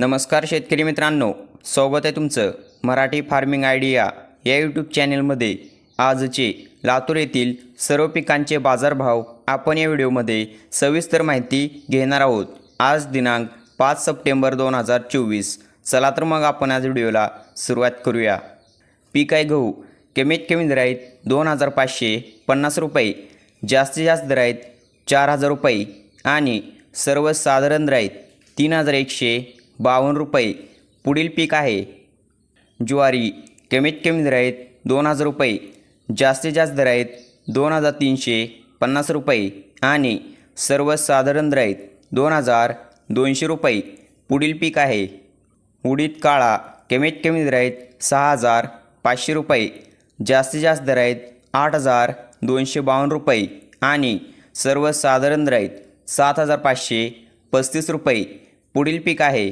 नमस्कार शेतकरी मित्रांनो स्वागत आहे तुमचं मराठी फार्मिंग आयडिया या यूट्यूब चॅनेलमध्ये. आजचे लातूर येथील सर्व पिकांचे बाजारभाव आपण या व्हिडिओमध्ये सविस्तर माहिती घेणार आहोत. आज दिनांक पाच सप्टेंबर दोन हजार चोवीस. चला तर मग आपण आज व्हिडिओला सुरुवात करूया. पीक आहे गहू. कमीत कमी दर आहेत दोन हजार पाचशे पन्नास रुपये. जास्तीत जास्त दर आहेत चार हजार रुपये. आणि सर्वसाधारण दर आहेत तीन हजार एकशे बावन्न रुपये. पुढील पीक आहे. ज्वारी कमीत कमी दर आहेत दोन हजार रुपये जास्तीत जास्त दर आहेत दोन हजार तीनशे पन्नास रुपये आणि सर्वसाधारण दर आहेत दोन हजार दोनशे रुपये. पुढील पीक आहे. उडीद काळा कमीत कमी दर आहेत सहा हजार पाचशे रुपये जास्तीत जास्त दर आहेत आठ हजार दोनशे बावन्न रुपये आणि सर्वसाधारण दर आहेत सात हजार पाचशे पस्तीस रुपये. पुढील पीक आहे.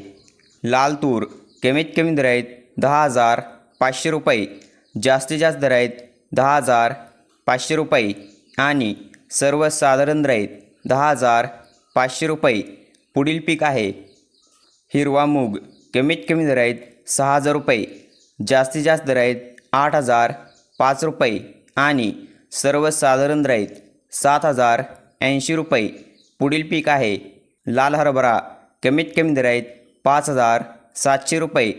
लाल तूर कमीत कमी दर आहेत दहा हजार पाचशे रुपये जास्तीत जास्त दर आहेत दहा हजार पाचशे रुपये आणि सर्वसाधारण दर आहेत दहा हजार पाचशे रुपये. पुढील पीक आहे हिरवा मूग कमीत कमी दर आहेत सहा हजार रुपये जास्तीत जास्त दर आहेत आठ हजार पाच रुपये आणि सर्वसाधारण दर आहेत सात हजार ऐंशी रुपये. पुढील पीक आहे लाल हरभरा कमीत कमी दर आहेत पाच हजार सातशे रुपये.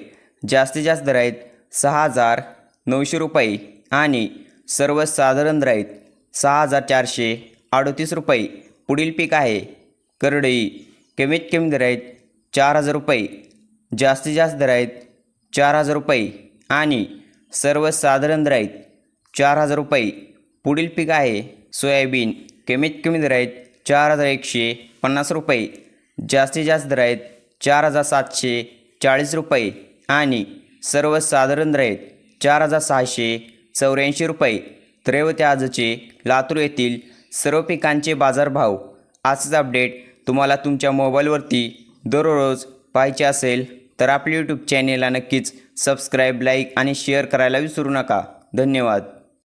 जास्तीत जास्त दर आहेत सहा हजार नऊशे रुपये आणि सर्वसाधारण दर आहेत सहा हजार चारशे अडतीस रुपये. पुढील पीक आहे करडई. कमीत कमी दर आहेत चार हजार रुपये. जास्तीत जास्त दर आहेत चार हजार रुपये आणि सर्वसाधारण दर आहेत चार हजार रुपये. पुढील पीक आहे सोयाबीन. कमीत कमी दर आहेत चार हजार एकशे पन्नास रुपये. जास्तीत जास्त दर आहेत चार हजार सातशे चाळीस रुपये आणि सर्वसाधारण रेट चार हजार सहाशे चौऱ्याऐंशी रुपये. त्रैवते आजचे लातूर येथील सर्व पिकांचे बाजारभाव आजच अपडेट तुम्हाला तुमच्या मोबाईलवरती दररोज पाहायचे असेल तर आपल्या यूट्यूब चॅनेलला नक्कीच सबस्क्राईब लाईक आणि शेअर करायला विसरू नका. धन्यवाद.